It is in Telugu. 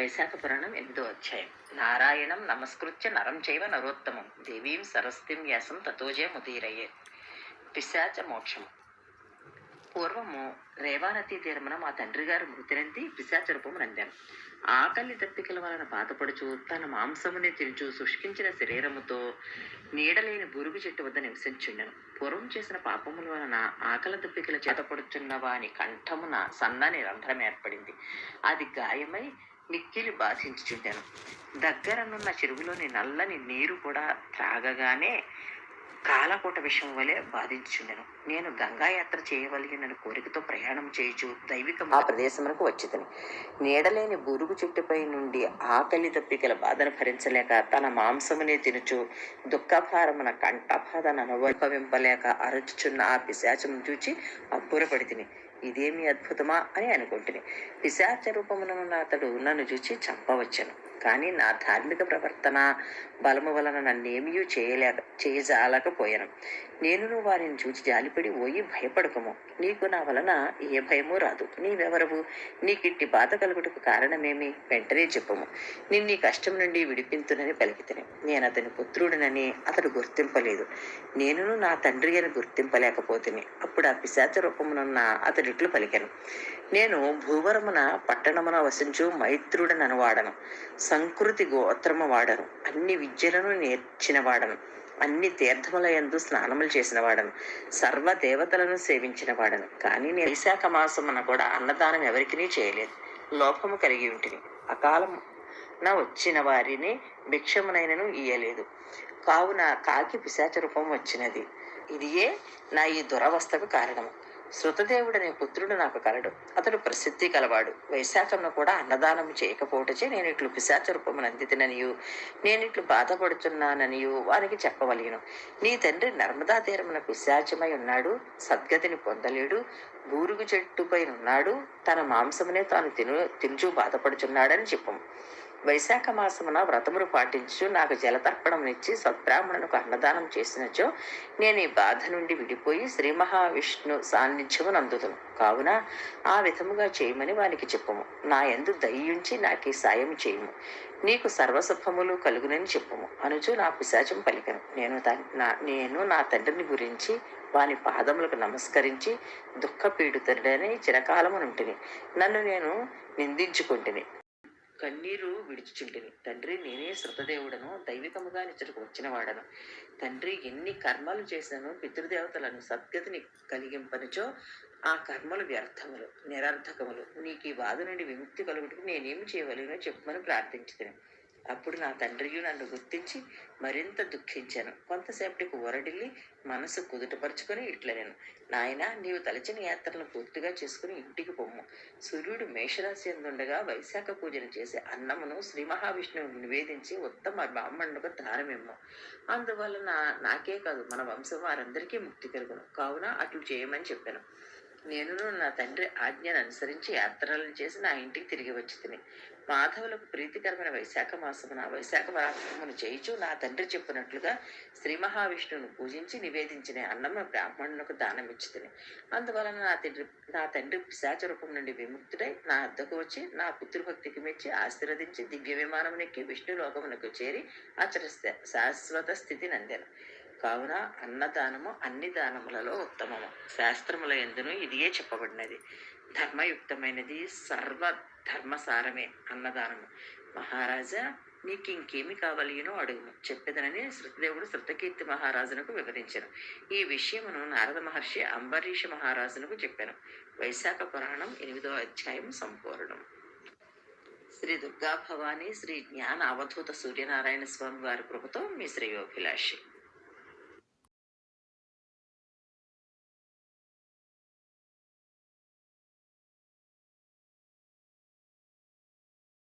వైశాఖ పురాణం ఎనిమిదో అధ్యాయం. నారాయణం నమస్కృత్య నరం చైవ నరోత్తమం. దేవీం సరస్తిం వ్యాసం తతోజే ముదీరయ్యే పిశాచ మోక్షం పూర్వము రేవానతి తీరమున మా తండ్రి గారు మృతినంది పిశాచ రూపము నందాను. ఆకలి దప్పికల వలన బాధపడుచు తన మాంసముని తినుచు శుష్కించిన శరీరముతో నీడలేని బురుగు చెట్టు వద్ద నివసించుండెను. పూర్వం చేసిన పాపముల వలన ఆకలి దప్పికల చేతపడుచున్న వాని కంఠమున సన్నని రంధ్రం ఏర్పడింది. అది గాయమై మిక్కిలి బాధించుచుండెను. దగ్గరనున్న చెరువులోని నల్లని నీరు కూడా త్రాగగానే కాలకోట విషయం వలె బాధించుండెను నేను గంగాయాత్ర చేయవలగిన కోరికతో ప్రయాణం చేయుచు దైవిక ఆ ప్రదేశమునకు వచ్చితని. నీడలేని బురుగు చెట్టుపై నుండి ఆకలి దప్పికల బాధను భరించలేక తన మాంసమునే తినుచు దుఃఖభారమున కంఠబాధను అనుభవింపలేక అరుచుచున్న ఆ పిశాచమును చూచి అబ్బురపడి తిని ఇదేమి అద్భుతమా అని అనుకుంటుంది. పిశాచ రూపమున అతడు నన్ను చూచి చంపవచ్చును. కానీ నా ధార్మిక ప్రవర్తన బలము వలన నన్నేమీ చేయలేక చేయజాలకపోయాను. నేను వారిని చూచి జాలిపడి పోయి భయపడకము. నీకు నా వలన ఏ భయము రాదు. నీవెవరవు? నీకిట్టి బాధ కలుగుటకు కారణమేమి? వెంటనే చెప్పము. నిన్ను కష్టం నుండి విడిపింతునని పలికితని. నేను అతని పుత్రుడినని అతడు గుర్తింపలేదు. నేనును నా తండ్రి అని గుర్తింపలేకపోతుని. అప్పుడు ఆ పిశాచ రూపమునున్న అతడిట్లు పలికాను. నేను భూవరమున పట్టణమున వసించు మైత్రుడనను వాడను. సంకృతి గోత్రము వాడను. అన్ని విద్యలను నేర్చిన వాడను. అన్ని తీర్థములయందు స్నానములు చేసిన వాడను. సర్వ దేవతలను సేవించిన వాడను. కానీ నేను వైశాఖ మాసమున కూడా అన్నదానం ఎవరికినీ చేయలేదు. లోపము కలిగి ఉంటుంది అకాలం నా వచ్చిన వారిని భిక్షమునైనను ఇయ్యలేదు. కావున కాకి పిశాచ రూపం వచ్చినది. ఇదియే నా ఈ దురవస్థకు కారణము. శృతదేవుడనే పుత్రుడు నాకు కలడు. అతడు ప్రసిద్ధి కలవాడు. వైశాఖంలో కూడా అన్నదానం చేయకపోవటచే నేను ఇట్లు పిశాచ రూపము నందితిననియు నేను ఇట్లు బాధపడుతున్నాననియు. వారికి చెప్పవలేను. నీ తండ్రి నర్మదా తీరమున పిశాచమై ఉన్నాడు. సద్గతిని పొందలేడు. బూరుగు చెట్టుపై ఉన్నాడు. తన మాంసమునే తాను తిను తినుచూ బాధపడుచున్నాడని చెప్పము వైశాఖ మాసమున వ్రతమును పాటించు నాకు జలతర్పణమునిచ్చి సద్బ్రాహ్మణునికి అన్నదానం చేసినచో నేను ఈ బాధ నుండి విడిపోయి శ్రీ మహావిష్ణు సాన్నిధ్యము నందుదును. కావున ఆ విధముగా చేయమని వానికి చెప్పము. నా ఎందు దయ్యుంచి నాకు ఈ సాయం చేయము. నీకు సర్వసుఖములు కలుగునని చెప్పము. అనుచు నా పిశాచం పలికను. నేను నా నేను నా తండ్రిని గురించి వాని పాదములకు నమస్కరించి దుఃఖపీడితుడని చిరకాలమునుంటిని నన్ను నేను నిందించుకుంటుని. కన్నీరు విడిచుచుంటిని తండ్రి నేనే శృతదేవుడను దైవికముగా నిచ్చటకు వచ్చిన వాడను తండ్రి ఎన్ని కర్మలు చేశాను పితృదేవతలను సద్గతిని కలిగింపనిచో ఆ కర్మలు వ్యర్థములు నిరర్థకములు. నీకు ఈ బాధ నుండి విముక్తి కలుగుటకు నేనేమి చేయవలేనో చెప్పమని ప్రార్థించుతాను అప్పుడు నా తండ్రియు నన్ను గుర్తించి మరింత దుఃఖించాను. కొంతసేపటికి ఊరడిల్లి మనసు కుదుటపరుచుకొని ఇట్లనేను. నాయన నీవు తలచిన యాత్రను పూర్తిగా చేసుకుని ఇంటికి పొమ్ము. సూర్యుడు మేషరాశి ఎందుండగా వైశాఖ పూజను చేసి అన్నమును శ్రీ మహావిష్ణువుని నివేదించి ఉత్తమ బ్రాహ్మణులకు దానమిమ్ము. అందువలన నాకే కాదు మన వంశం వారందరికీ ముక్తి కలుగును. కావున అట్లు చేయమని చెప్పాను. నేను నా తండ్రి ఆజ్ఞను అనుసరించి యాత్రలను చేసి నా ఇంటికి తిరిగి వచ్చి తిని. మాధవులకు ప్రీతికరమైన వైశాఖ మాసమున వైశాఖ వ్రతమును చేయిచు నా తండ్రి చెప్పినట్లుగా శ్రీ మహావిష్ణువును పూజించి నివేదించిన అన్నమ్మ బ్రాహ్మణులకు దానం ఇచ్చి తిని. అందువలన నా తండ్రి నా తండ్రి పిశాచ రూపం నుండి విముక్తుడై నా అద్దకు వచ్చి నా పితృభక్తికి మెచ్చి ఆశీర్వదించి దివ్య విమానమునెక్కి విష్ణు లోకమునకు చేరి అచర శాశ్వత స్థితి నందాను. కావున అన్నదానము అన్ని దానములలో ఉత్తమము. శాస్త్రముల ఎందును ఇదియే చెప్పబడినది. ధర్మయుక్తమైనది సర్వ ధర్మసారమే అన్నదానము. మహారాజా నీకు ఇంకేమి కావలియనో అడుగును చెప్పేదనని శృతదేవుడు శృతకీర్తి మహారాజునకు వివరించను. ఈ విషయమును నారద మహర్షి అంబరీష మహారాజునకు చెప్పాను. వైశాఖ పురాణం ఎనిమిదో అధ్యాయం సంపూర్ణం. శ్రీ దుర్గా భవాని శ్రీ జ్ఞాన అవధూత సూర్యనారాయణ స్వామి వారి కృపతో మీ శ్రేయోభిలాషి.